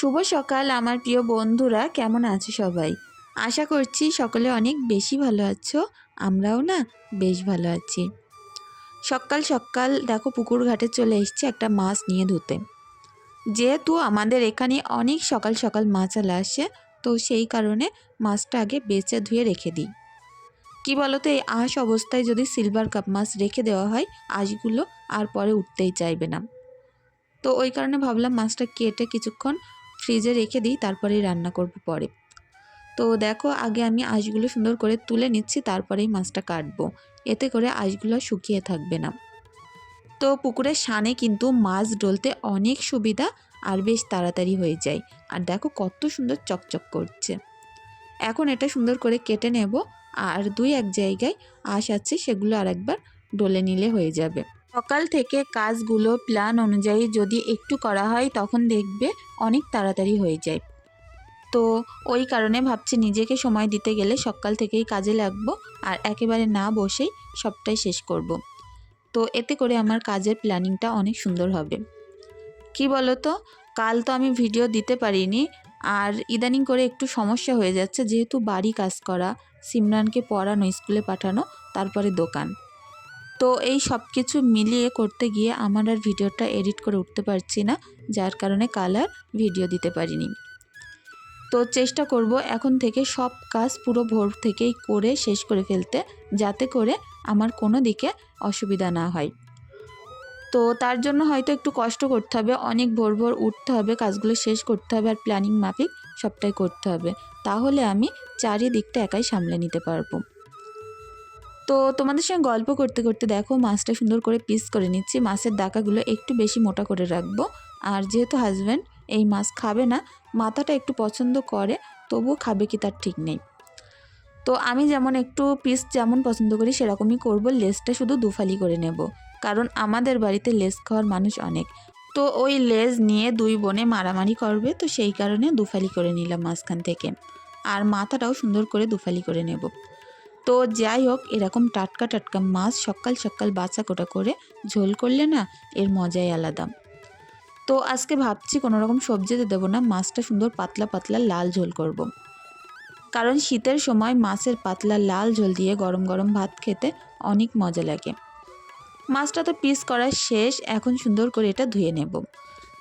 শুভ সকাল, আমার প্রিয় বন্ধুরা। কেমন আছো সবাই? আশা করছি সকলে অনেক বেশি ভালো আছো, আমরাও না বেশ ভালো আছি। সকাল সকাল দেখো পুকুর ঘাটে চলে এসেছি একটা মাছ নিয়ে ধুতে। যেহেতু আমাদের এখানে অনেক সকাল সকাল মাছ আলা আসে, তো সেই কারণে মাছটা আগে বেচে ধুয়ে রেখে দিই। কি বলতো, এই আঁশ অবস্থায় যদি সিলভার কাপ মাছ রেখে দেওয়া হয়, আঁশগুলো আর পরে উঠতেই চাইবে না। তো ওই কারণে ভাবলাম মাছটা কেটে কিছুক্ষণ ফ্রিজে রেখে দিই, তারপরেই রান্না করব পরে। তো দেখো, আগে আমি আঁশগুলো সুন্দর করে তুলে নিচ্ছি, তারপরেই মাছটা কাটবো। এতে করে আঁশগুলো শুকিয়ে থাকবে না। তো পুকুরের সানে কিন্তু মাছ ডলতে অনেক সুবিধা আর বেশ তাড়াতাড়ি হয়ে যায়। আর দেখো, কত সুন্দর চকচক করছে। এখন এটা সুন্দর করে কেটে নেব, আর দুই এক জায়গায় আঁশ আছে, সেগুলো আরেকবার ডলে নিলে হয়ে যাবে। সকাল থেকে কাজগুলো প্ল্যান অনুযায়ী যদি একটু করা হয়, তখন দেখবে অনেক তাড়াতাড়ি হয়ে যায়। তো ওই কারণে ভাবছি নিজেকে সময় দিতে গেলে সকাল থেকেই কাজে লাগবো আর একেবারে না বসেই সবটাই শেষ করব। তো এতে করে আমার কাজের প্ল্যানিংটা অনেক সুন্দর হবে। কি বলো তো কাল তো আমি ভিডিও দিতে পারিনি আর ইদানিং করে একটু সমস্যা হয়ে যাচ্ছে, যেহেতু বাড়ি কাজ করা, সিমরানকে পড়ানো, স্কুলে পাঠানো, তারপরে দোকান। তো এই সব কিছু মিলিয়ে করতে গিয়ে আমার আর ভিডিওটা এডিট করে উঠতে পারছি না, যার কারণে কালার ভিডিও দিতে পারিনি। তো চেষ্টা করব এখন থেকে সব কাজ পুরো ভোর থেকেই করে শেষ করে ফেলতে, যাতে করে আমার কোনো দিকে অসুবিধা না হয়। তো তার জন্য হয়তো একটু কষ্ট করতে হবে, অনেক ভোর ভোর উঠতে হবে, কাজগুলো শেষ করতে হবে আর প্ল্যানিং মাফিক সবটাই করতে হবে। তাহলে আমি চারিদিকটা একাই সামলে নিতে পারব। তো তোমাদের সঙ্গে গল্প করতে করতে দেখো মাছটা সুন্দর করে পিস করে নিচ্ছি। মাছের দাকাগুলো একটু বেশি মোটা করে রাখব। আর যেহেতু হাজব্যান্ড এই মাছ খাবে না, মাথাটা একটু পছন্দ করে, তবুও খাবে কি তার ঠিক নেই। তো আমি যেমন একটু পিস যেমন পছন্দ করি, সেরকমই করব। লেসটা শুধু দুফালি করে নেব। কারণ আমাদের বাড়িতে লেস খাওয়ার মানুষ অনেক। তো ওই লেজ নিয়ে দুই বোনে মারামারি করবে, তো সেই কারণে দুফালি করে নিলাম মাঝখান থেকে। আর মাথাটাও সুন্দর করে দুফালি করে নেব। তো যাই হোক, এরকম টাটকা টাটকা মাছ সকাল সকাল বাছা কোটা করে ঝোল করলে না এর মজাই আলাদা। তো আজকে ভাবছি কোনো রকম সবজিতে দেবো না, মাছটা সুন্দর পাতলা পাতলা লাল ঝোল করব। কারণ শীতের সময় মাছের পাতলা লাল ঝোল দিয়ে গরম গরম ভাত খেতে অনেক মজা লাগে। মাছটা তো পিস করা শেষ, এখন সুন্দর করে এটা ধুয়ে নেব।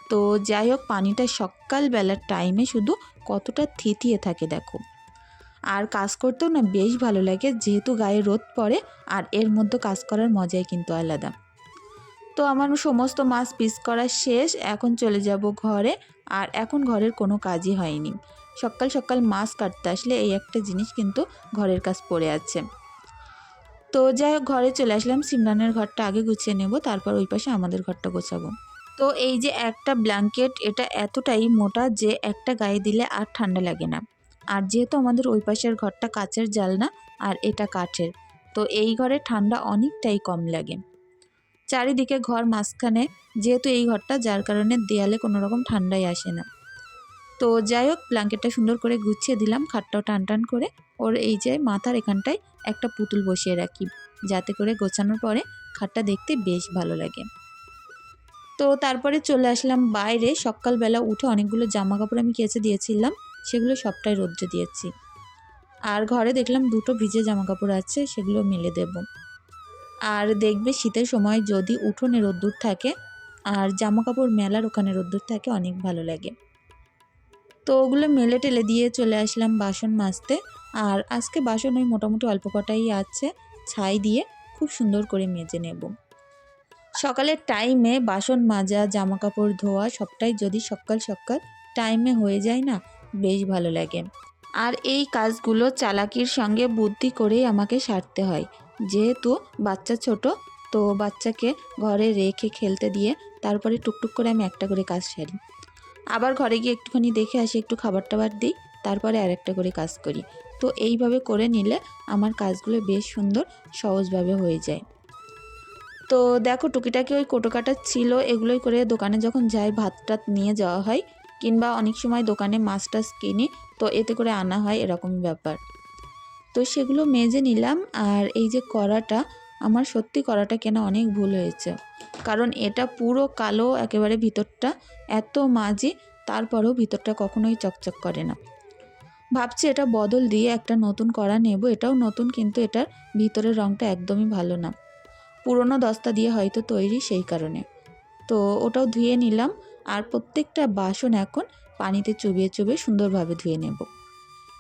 তো যাই হোক, পানিটা সকালবেলার টাইমে শুধু কতটা থিতিয়ে থাকে দেখো। আর কাজ করতেও না বেশ ভালো লাগে, যেহেতু গায়ে রোদ পড়ে আর এর মধ্যে কাজ করার মজাই কিন্তু আলাদা। তো আমার সমস্ত মাছ পিস করা শেষ, এখন চলে যাব ঘরে আর এখন ঘরের কোনো কাজই হয়নি। সকাল সকাল মাছ কাটতে আসলে এই একটা জিনিস কিন্তু ঘরের কাজ পড়ে আছে। তো যাই হোক, ঘরে চলে আসলাম, সিমরানের ঘরটা আগে গুছিয়ে নেব, তারপর ওই পাশে আমাদের ঘরটা গোছাবো। তো এই যে একটা ব্ল্যাঙ্কেট, এটা এতটাই মোটা যে একটা গায়ে দিলে আর ঠান্ডা লাগে না। আর যেহেতু আমাদের ওই পাশের ঘরটা কাচের জালনা আর এটা কাঠের, তো এই ঘরে ঠান্ডা অনেকটাই কম লাগে। চারিদিকে ঘর মাঝখানে, যেহেতু এই ঘরটা, যার কারণে দেয়ালে কোনো রকম ঠান্ডাই আসে না। তো যাই হোক, ব্ল্যাঙ্কেটটা সুন্দর করে গুছিয়ে দিলাম, খাটটাও টান টান করে। ওর এই যে মাথার এখানটায় একটা পুতুল বসিয়ে রাখি, যাতে করে গোছানোর পরে খাটটা দেখতে বেশ ভালো লাগে। তো তারপরে চলে আসলাম বাইরে। সকালবেলা উঠে অনেকগুলো জামা কাপড় আমি কেচে দিয়েছিলাম। সেগুলো সবটাই রোদ্রে দিয়েছি। আর ঘরে দেখলাম দুটো ভিজে জামা কাপড় আছে, সেগুলো মেলে দেব। আর দেখবে শীতের সময় যদি উঠোনে রোদ্দুর থাকে, আর জামা কাপড় মেলার ওখানে রোদ্দুর থাকে, অনেক ভালো লাগে। তো ওগুলো মেলে টেলে দিয়ে চলে আসলাম বাসন মাজতে। আর আজকে বাসন ওই মোটামুটি অল্প কটাই আছে, ছাই দিয়ে খুব সুন্দর করে মেজে নেব। সকালের টাইমে বাসন মাজা জামা কাপড় ধোয়া, সবটাই যদি সকাল সকাল টাইমে হয়ে যায় না বেশ ভালো লাগে। আর এই কাজগুলো চালাকির সঙ্গে বুদ্ধি করেই আমাকে সারতে হয়। যেহেতু বাচ্চা ছোট, তো বাচ্চাকে ঘরে রেখে খেলতে দিয়ে তারপরে টুকটুক করে আমি একটা করে কাজ সারি। আবার ঘরে গিয়ে একটুখানি দেখে আসি, একটু খাবার টাবার দিই, তারপরে আর একটা করে কাজ করি। তো এইভাবে করে নিলে আমার কাজগুলো বেশ সুন্দর, সহজভাবে হয়ে যায়। তো দেখো টুকিটাকি ওই কোটোকাটা ছিল, এগুলোই করে দোকানে যখন যাই ভাত টাত নিয়ে যাওয়া হয় কিংবা অনেক সময় দোকানে মাছ টাছ কিনি, তো এতে করে আনা হয় এরকমই ব্যাপার। তো সেগুলো মেজে নিলাম, আর এই যে কড়াটা, আমার সত্যি কড়াটা কেনা অনেক ভুল হয়েছে। কারণ এটা পুরো কালো, একেবারে ভিতরটা এত মাজি, তারপরেও ভিতরটা কখনোই চকচক করে না। ভাবছি এটা বদল দিয়ে একটা নতুন করা নেব, এটাও নতুন, কিন্তু এটার ভিতরের রঙটা একদমই ভালো না। পুরনো দস্তা দিয়ে হয়তো তৈরি সেই কারণে। তো ওটাও ধুয়ে নিলাম আর প্রত্যেকটা বাসন এখন পানিতে চুবিয়ে চুবিয়ে সুন্দরভাবে ধুয়ে নেব।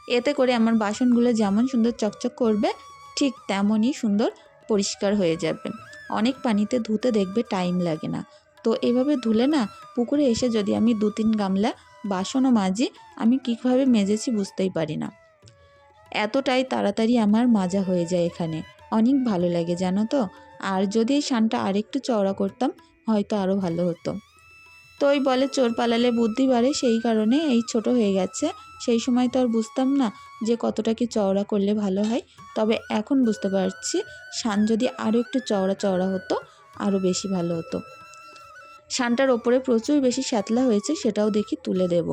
এতে করে আমার বাসনগুলো যেমন সুন্দর চকচক করবে, ঠিক তেমনই সুন্দর পরিষ্কার হয়ে যাবে। অনেক পানিতে ধুতে দেখবে টাইম লাগে না। তো এভাবে ধুলে না পুকুরে এসে যদি আমি দু তিন গামলা বাসনও মাজি, আমি কীভাবে মেজেছি বুঝতেই পারি না। এতটাই তাড়াতাড়ি আমার মাজা হয়ে যায় এখানে। অনেক ভালো লাগে জানো তো? আর যদি এই শানটা আরেকটু চওড়া করতাম, হয়তো আরও ভালো হতো। তো ওই বলে চোর পালালে বুদ্ধি বাড়ে, সেই কারণে এই ছোট হয়ে গেছে। সেই সময় তো আর বুঝতাম না যে কতটা কি চওড়া করলে ভালো হয়। তবে এখন বুঝতে পারছি শান যদি আরও একটু চওড়া চওড়া হতো আরও বেশি ভালো হতো। শানটার ওপরে প্রচুর বেশি শ্যাতলা হয়েছে, সেটাও দেখি তুলে দেব।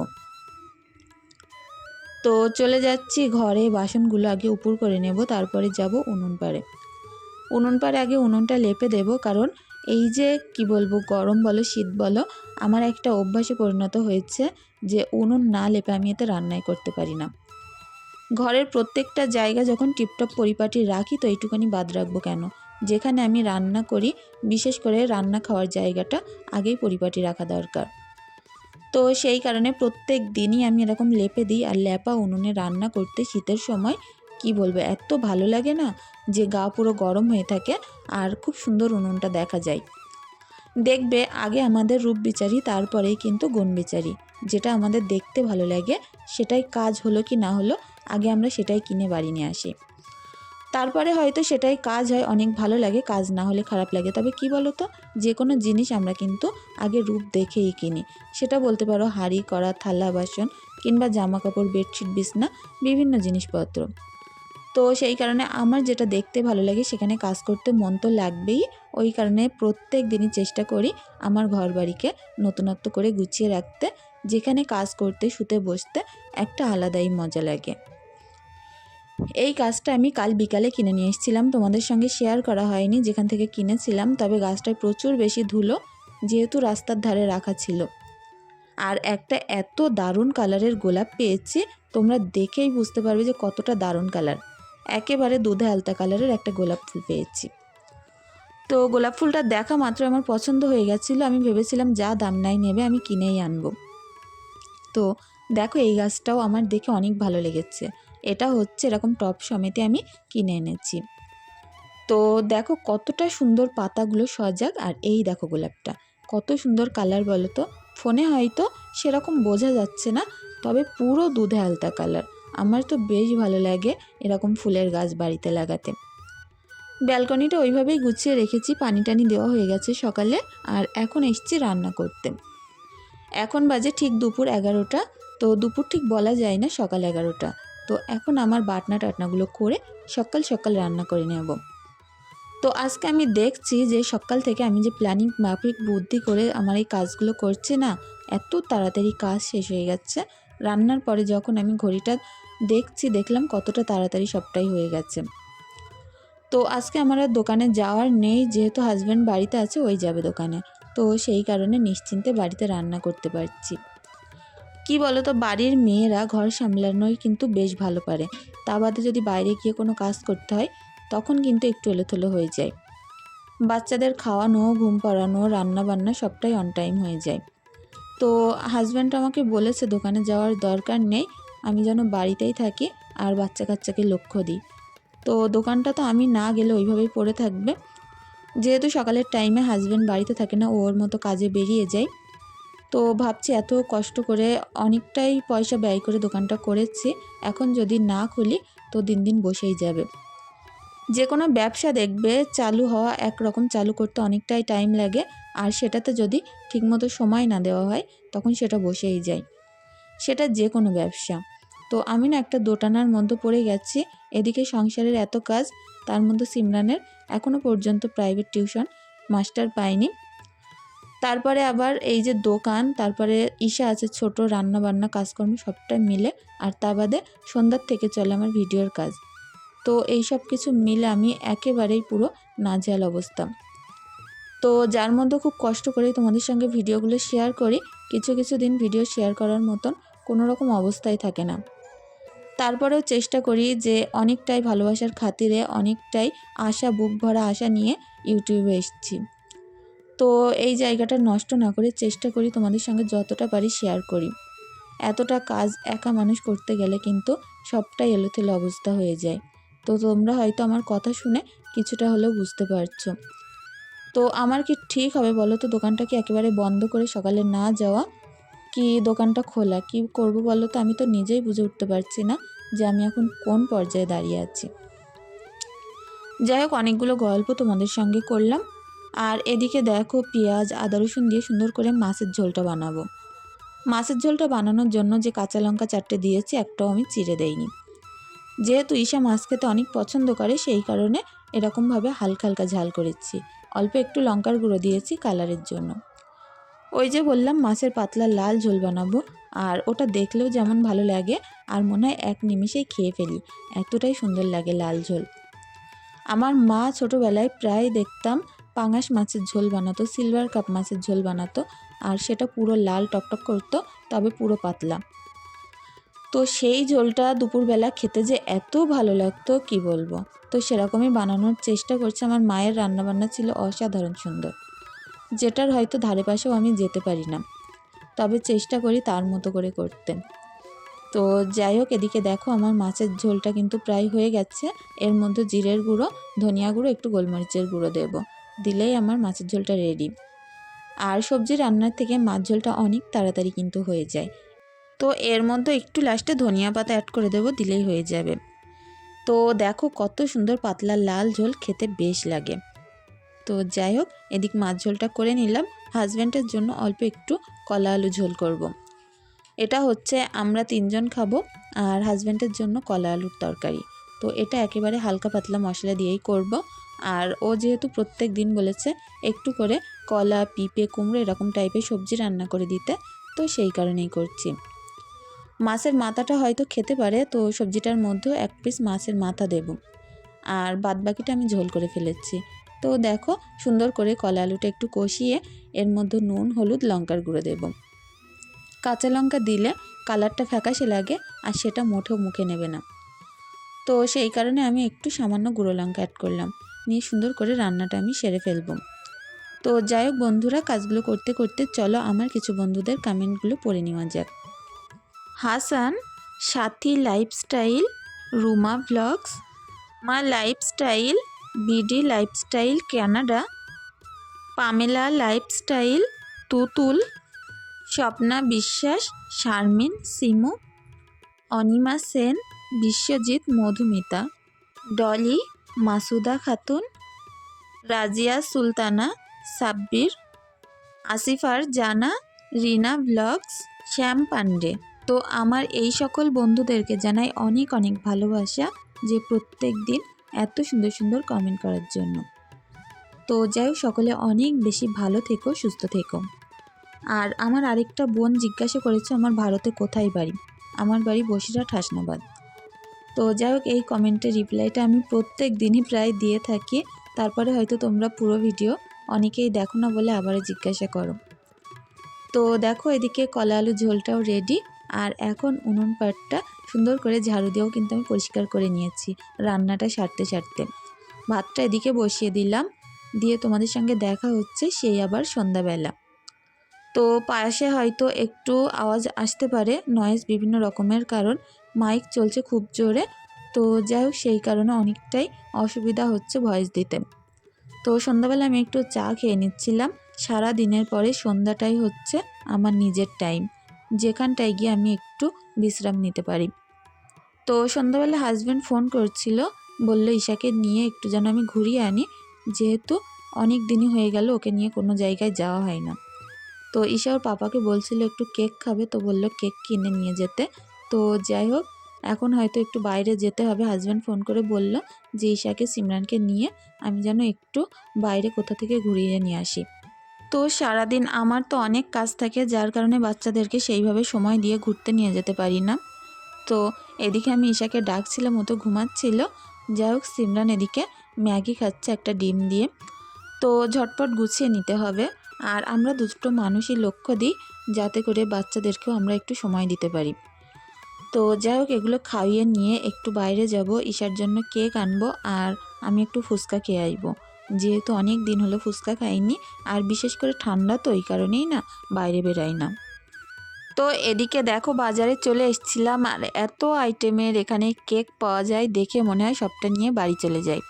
তো চলে যাচ্ছি ঘরে, বাসনগুলো আগে উপর করে নেব, তারপরে যাব উনুন পাড়ে। উনুন পাড়ে আগে উনুনটা লেপে দেব, কারণ এই যে, কি বলব, গরম বলো, শীত বলো, আমার একটা অভ্যাসে পরিণত হয়েছে যে উনুন না লেপে আমি এতে রান্নাই করতে পারি না। ঘরের প্রত্যেকটা জায়গা যখন টিপটপ পরিপাটি রাখি, তো এইটুখানি বাদ রাখব কেন? যেখানে আমি রান্না করি, বিশেষ করে রান্না খাওয়ার জায়গাটা আগেই পরিপাটি রাখা দরকার। তো সেই কারণে প্রত্যেক দিনই আমি এরকম লেপে দিই আর লেপা উনুনে রান্না করতে শীতের সময়, কি বলব, এত ভালো লাগে না যে গা পুরো গরম হয়ে থাকে। আর খুব সুন্দর উনুনটা দেখা যায়। দেখবে আগে আমাদের রূপ বিচারি তারপরেই কিন্তু গুণ বিচারি যেটা আমাদের দেখতে ভালো লাগে, সেটাই কাজ হলো কি না হলো, আগে আমরা সেটাই কিনে বাড়ি নিয়ে আসি। তারপরে হয়তো সেটাই কাজ হয়, অনেক ভালো লাগে, কাজ না হলে খারাপ লাগে। তবে কি বলো তো যে কোনো জিনিস আমরা কিন্তু আগে রূপ দেখেই কিনি। সেটা বলতে পারো হাঁড়ি, কড়া, থালা, বাসন কিংবা জামা কাপড় বেডশিট, বিছনা, বিভিন্ন জিনিসপত্র। তো সেই কারণে আমার যেটা দেখতে ভালো লাগে, সেখানে কাজ করতে মন তো লাগবেই। ওই কারণে প্রত্যেক দিনই চেষ্টা করি আমার ঘর বাড়িকে নতুনত্ব করে গুছিয়ে রাখতে, যেখানে কাজ করতে, শুতে, বসতে একটা আলাদাই মজা লাগে। এই গাছটা আমি কাল বিকালে কিনে নিয়ে এসেছিলাম, তোমাদের সঙ্গে শেয়ার করা হয়নি, যেখান থেকে কিনেছিলাম, তবে গাছটায় প্রচুর বেশি ধুলো যেহেতু রাস্তার ধারে রাখা ছিল। আর একটা এত দারুণ কালারের গোলাপ পেয়েছি, তোমরা দেখেই বুঝতে পারবে যে কতটা দারুণ কালার একেবারে দুধে আলতা কালারের একটা গোলাপ ফুল পেয়েছি। তো গোলাপ ফুলটা দেখা মাত্র আমার পছন্দ হয়ে গেছিল, আমি ভেবেছিলাম যা দাম নাই নেবে আমি কিনেই আনব। তো দেখো এই গাছটাও আমার দেখে অনেক ভালো লেগেছে। এটা হচ্ছে এরকম টপ সমেতে আমি কিনে এনেছি। তো দেখো কতটা সুন্দর পাতাগুলো সজাগ, আর এই দেখো গোলাপটা, কত সুন্দর কালার বলো তো। ফোনে হয়তো সেরকম বোঝা যাচ্ছে না, তবে পুরো দুধে আলতা কালার। আমার তো বেশ ভালো লাগে এরকম ফুলের গাছ বাড়িতে লাগাতে। ব্যালকনিটা ওইভাবেই গুছিয়ে রেখেছি, পানি টানি দেওয়া হয়ে গেছে সকালে, আর এখন এসছি রান্না করতে। এখন বাজে ঠিক দুপুর এগারোটা, তো দুপুর ঠিক বলা যায় না সকাল এগারোটা। তো এখন আমার বাটনা টাটনাগুলো করে সকাল সকাল রান্না করে নেব। তো আজকে আমি দেখছি যে সকাল থেকে আমি যে প্ল্যানিং মাফিক বুদ্ধি করে আমার এই কাজগুলো করছি না, এত তাড়াতাড়ি কাজ শেষ হয়ে যাচ্ছে রান্নার পরে যখন আমি ঘড়িটা দেখছি, দেখলাম কতটা তাড়াতাড়ি সবটাই হয়ে গেছে। তো আজকে আমার আর দোকানে যাওয়ার নেই, যেহেতু হাজব্যান্ড বাড়িতে আছে, ওই যাবে দোকানে। তো সেই কারণে নিশ্চিন্তে বাড়িতে রান্না করতে পারছি। কি বলো তো বাড়ির মেয়েরা ঘর সামলানোই কিন্তু বেশ ভালো পারে। তা বাদে যদি বাইরে গিয়ে কোনো কাজ করতে হয়, তখন কিন্তু একটু এলোথেলো হয়ে যায়। বাচ্চাদের খাওয়ানো, ঘুম পাড়ানো রান্না বান্না সবটাই অন টাইম হয়ে যায়। তো হাজব্যান্ড আমাকে বলেছে দোকানে যাওয়ার দরকার নেই আমি যেন বাড়িতেই থাকি আর বাচ্চা কাচ্চাকে লক্ষ্য দিই। তো দোকানটা তো আমি না গেলে ওইভাবেই পড়ে থাকবে। যেহেতু সকালের টাইমে হাজব্যান্ড বাড়িতে থাকে না ওর মতো কাজে বেরিয়ে যায়। তো ভাবছি এত কষ্ট করে অনেকটাই পয়সা ব্যয় করে দোকানটা করেছি। এখন যদি না খুলি, তো দিন দিন বসেই যাবে। যে কোনো ব্যবসা দেখবে, চালু হওয়া একরকম চালু করতে অনেকটাই টাইম লাগে। আর সেটাতে যদি ঠিকমতো সময় না দেওয়া হয়, তখন সেটা বসেই যায়। সেটা যে কোনো ব্যবসা। তো আমি না একটা দোটানার মধ্যে পড়ে গেছি। এদিকে সংসারের এত কাজ, তার মধ্যে সিমরানের এখনও পর্যন্ত প্রাইভেট টিউশন মাস্টার পাইনি। তারপরে আবার এই যে দোকান, তারপরে ঈশা আছে ছোট রান্না বান্না কাজকর্ম সবটাই মিলে আর তা বাদে সন্ধ্যার থেকে চলে আমার ভিডিওর কাজ। তো এই সব কিছু মিলে আমি একেবারেই পুরো নাজেহাল অবস্থা। তো তো যার মধ্যে খুব কষ্ট করে তোমাদের সঙ্গে ভিডিওগুলো শেয়ার করি, কিছু কিছু দিন ভিডিও শেয়ার করার মতন কোনো রকম অবস্থায় থাকে না। তারপরেও চেষ্টা করি যে অনেকটাই ভালোবাসার খাতিরে অনেকটাই আশা, বুক ভরা আশা নিয়ে ইউটিউবে এসেছি। তো এই জায়গাটা নষ্ট না করে চেষ্টা করি তোমাদের সঙ্গে যতটা পারি শেয়ার করি। এতটা কাজ একা মানুষ করতে গেলে কিন্তু সবটাই এলোথেলো অবস্থা হয়ে যায়। তো তোমরা হয়তো আমার কথা শুনে কিছুটা হলেও বুঝতে পারছ। তো আমার কি ঠিক হবে বলো তো? দোকানটা কি একেবারে বন্ধ করে সকালে না যাওয়া কি দোকানটা খোলা? কি করব বলো তো? আমি তো নিজেই বুঝে উঠতে পারছি না যে আমি এখন কোন পর্যায়ে দাঁড়িয়ে আছি। যাই হোক, অনেকগুলো গল্প তোমাদের সঙ্গে করলাম। আর এদিকে দেখো, পেঁয়াজ, আদা, রসুন দিয়ে সুন্দর করে মাছের ঝোলটা বানাবো। মাছের ঝোলটা বানানোর জন্য যে কাঁচা লঙ্কা চারটে দিয়েছি, একটাও আমি চিড়ে দেইনি। যেহেতু ঈশা মাছ খেতে অনেক পছন্দ করে, সেই কারণে এরকমভাবে হালকা হালকা ঝাল করেছি। অল্প একটু লঙ্কার গুঁড়ো দিয়েছি কালারের জন্য। ওই যে বললাম মাছের পাতলা লাল ঝোল বানাবো, আর ওটা দেখলেও যেমন ভালো লাগে আর মনে হয় এক নিমিষেই খেয়ে ফেলি, এতটাই সুন্দর লাগে লাল ঝোল। আমার মা ছোটোবেলায় প্রায় দেখতাম পাঙাশ মাছের ঝোল বানাতো, সিলভার কাপ মাছের ঝোল বানাতো, আর সেটা পুরো লাল টকটক করতো, তবে পুরো পাতলা। তো সেই ঝোলটা দুপুরবেলা খেতে যে এত ভালো লাগতো, কি বলব? তো সেরকমই বানানোর চেষ্টা করছে। আমার মায়ের রান্নাবান্না ছিল অসাধারণ সুন্দর। যেটার হয়তো ধারে পাশেও আমি যেতে পারি না। তবে চেষ্টা করি তার মতো করে করতে। তো যাই হোক, এদিকে দেখো আমার মাছের ঝোলটা কিন্তু প্রায় হয়ে গেছে। এর মধ্যে জিরের গুঁড়ো, ধনিয়া গুঁড়ো, একটু গোলমরিচের গুঁড়ো দেব। দিলেই আমার মাছের ঝোলটা রেডি আর সবজি রান্নার থেকে মাছ ঝোলটা অনেক তাড়াতাড়ি কিন্তু হয়ে যায়। তো এর মধ্যে একটু লাস্টে ধনিয়া পাতা অ্যাড করে দেবো, দিলেই হয়ে যাবে। তো দেখো কত সুন্দর পাতলা লাল ঝোল খেতে বেশ লাগে। তো যাই হোক, এদিক মাছ ঝোলটা করে নিলাম। হাজব্যান্ডের জন্য অল্প একটু কলা আলু ঝোল করব। এটা হচ্ছে আমরা তিনজন খাব আর হাজব্যান্ডের জন্য কলা আলুর তরকারি। তো এটা একেবারে হালকা পাতলা মশলা দিয়েই করব। আর ও যেহেতু প্রত্যেক দিন বলেছে একটু করে কলা, পিঁপে, কুমড়ো এরকম টাইপের সবজি রান্না করে দিতে, তো সেই কারণেই করছি। মাছের মাথাটা হয়তো খেতে পারে, তো সবজিটার মধ্যেও এক পিস মাছের মাথা দেব। আর বাদ বাকিটা আমি ঝোল করে ফেলেছি। তো দেখো সুন্দর করে কলা আলুটা একটু কষিয়ে এর মধ্যে নুন, হলুদ, লঙ্কার গুঁড়ো দেব। কাঁচা লঙ্কা দিলে কালারটা ফ্যাকাশে লাগে আর সেটা মোটেও মুখে নেবে না। তো সেই কারণে আমি একটু সামান্য গুঁড়ো লঙ্কা অ্যাড করলাম। নিয়ে সুন্দর করে রান্নাটা আমি সেরে ফেলব। তো যাই হোক বন্ধুরা, কাজগুলো করতে করতে চলো আমার কিছু বন্ধুদের কমেন্টগুলো পড়ে নেওয়া যাক। হাসান, সাথী লাইফস্টাইল রুমা ব্লগস মা lifestyle BD lifestyle Canada, Pamela lifestyle, Tutul, Swapna Biswas, Sharmin, Simu, Anima Sen, Biswajit Madhumita, Dolly, Masuda Khatun, Razia Sultana, Sabbir আসিফার জানা রিনা ব্লগস, শ্যাম পান্ডে তো আমার এই সকল বন্ধুদেরকে জানাই অনেক অনেক ভালোবাসা যে প্রত্যেক দিন এত সুন্দর সুন্দর কমেন্ট করার জন্য। তো যাই হোক, সকলে অনেক বেশি ভালো থেকো, সুস্থ থেকো। আর আমার আরেকটা বোন জিজ্ঞাসা করেছে, আমার ভারতে কোথায় বাড়ি? আমার বাড়ি বসিরহাট, হাসনাবাদ। তো যাই হোক, এই কমেন্টের রিপ্লাইটা আমি প্রত্যেক দিনই প্রায় দিয়ে থাকি। তারপরে হয়তো তোমরা পুরো ভিডিও অনেকেই দেখো না বলে আবার জিজ্ঞাসা করো। তো দেখো, এদিকে কলা আলু ঝোলটাও রেডি আর এখন উনুন পাটটা সুন্দর করে ঝাড়ু দিয়েও কিন্তু আমি পরিষ্কার করে নিয়েছি রান্নাটা সারতে সারতে। ভাতটা এদিকে বসিয়ে দিলাম, দিয়ে তোমাদের সঙ্গে দেখা হচ্ছে সেই আবার সন্ধ্যাবেলা। তো পাশে হয়তো একটু আওয়াজ আসতে পারে নয়েজ বিভিন্ন রকমের কারণ মাইক চলছে খুব জোরে, তো যাই হোক সেই কারণে অনেকটাই অসুবিধা হচ্ছে ভয়েস দিতে। তো সন্ধ্যাবেলা আমি একটু চা খেয়ে নিচ্ছিলাম, সারা দিনের পরে সন্ধ্যাটাই হচ্ছে আমার নিজের টাইম যেখানটায় গিয়ে আমি একটু বিশ্রাম নিতে পারি। তো সন্ধ্যাবেলা হাজব্যান্ড ফোন করছিল, বলল, ঈশাকে নিয়ে একটু যেন আমি ঘুরিয়ে আনি, যেহেতু অনেক দিনই হয়ে গেল, ওকে নিয়ে কোনো জায়গায় যাওয়া হয় না। তো ঈশা ওর পাপাকে বলছিল, একটু কেক খাবে? তো বলল, কেক কিনে নিয়ে যেতে। তো যাই হোক, এখন হয়তো একটু বাইরে যেতে হবে। হাজব্যান্ড ফোন করে বলল যে, ঈশাকে, সিমরানকে নিয়ে আমি যেন একটু বাইরে কোথা থেকে ঘুরিয়ে নিয়ে আসি। তো সারাদিন আমার তো অনেক কাজ থাকে, যার কারণে বাচ্চাদেরকে সেইভাবে সময় দিয়ে ঘুরতে নিয়ে যেতে পারি না। তো এদিকে আমি ঈশাকে ডাকছিলাম, ও তো ঘুমাচ্ছিল। যাই হোক, সিমরান এদিকে ম্যাগি খাচ্ছে একটা ডিম দিয়ে। তো ঝটপট গুছিয়ে নিতে হবে। আর আমরা দুটো মানুষই লক্ষ্য দিই, যাতে করে বাচ্চাদেরকেও আমরা একটু সময় দিতে পারি। তো যাই হোক, এগুলো খাইয়ে নিয়ে একটু বাইরে যাব, ঈশার জন্য কেক আনব, আর আমি একটু ফুচকা খেয়ে আসব। যেহেতু অনেক দিন হলো ফুচকা খাইনি, আর বিশেষ করে ঠান্ডা তো এই কারণেই না, বাইরে বেরাই না। তো এদিকে দেখো বাজারে চলে এসেছিলাম, আর এত আইটেমের এখানে কেক পাওয়া যায় দেখে মনে হয় সবটা নিয়ে বাড়ি চলে যাই।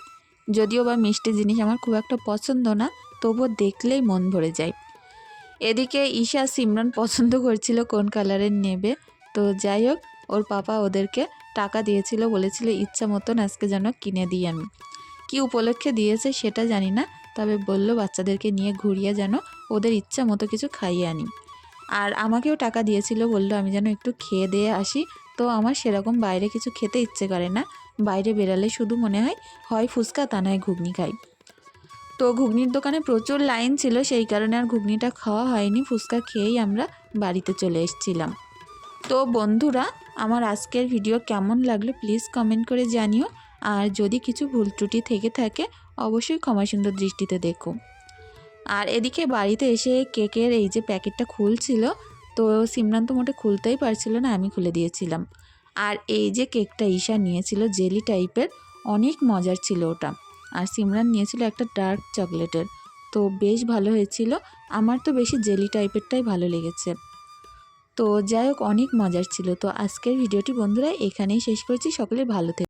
যদিও বা মিষ্টি জিনিস আমার খুব একটা পছন্দ না, তবুও দেখলেই মন ভরে যায়। এদিকে ঈশা সিমরান পছন্দ করছিল কোন কালারের নেবে, তো যাই হোক, ওর পাপা ওদেরকে টাকা দিয়েছিল, বলেছিল ইচ্ছা মতন আজকে যেন কিনে দিই আমি। কি উপলক্ষে দিয়েছে সেটা জানি না, তবে বলল বাচ্চাদেরকে নিয়ে ঘুরিয়ে যেন ওদের ইচ্ছা মতো কিছু খাইয়ে আনি। আর আমাকেও টাকা দিয়েছিল, বলল আমি যেন একটু খেয়ে দিয়ে আসি। তো আমার সেরকম বাইরে কিছু খেতে ইচ্ছে করে না। বাইরে বেরালে শুধু মনে হয় হয় ফুচকা তা নয় ঘুগনি খাই। তো ঘুগনির দোকানে প্রচুর লাইন ছিল, সেই কারণে আর ঘুগনিটা খাওয়া হয়নি। ফুচকা খেয়েই আমরা বাড়িতে চলে এসেছিলাম। তো বন্ধুরা, আমার আজকের ভিডিও কেমন লাগল প্লিজ কমেন্ট করে জানিও। আর যদি কিছু ভুল ত্রুটি থেকে থাকে, অবশ্যই ক্ষমা সুন্দর দৃষ্টিতে দেখো। আর এদিকে বাড়িতে এসে কেকের এই যে প্যাকেটটা খুলছিল, তো সিমরান তো মোটে খুলতেই পারছিল না, আমি খুলে দিয়েছিলাম। আর এই যে কেকটা ঈশা নিয়েছিল, জেলি টাইপের, অনেক মজার ছিল ওটা। আর সিমরান নিয়েছিল একটা ডার্ক চকলেটের, তো বেশ ভালো হয়েছিল। আমার তো বেশি জেলি টাইপেরটাই ভালো লেগেছে। তো যাই হোক, অনেক মজার ছিল। তো আজকের ভিডিওটি বন্ধুরা, এখানেই শেষ করছি। সকলে ভালো থেকে।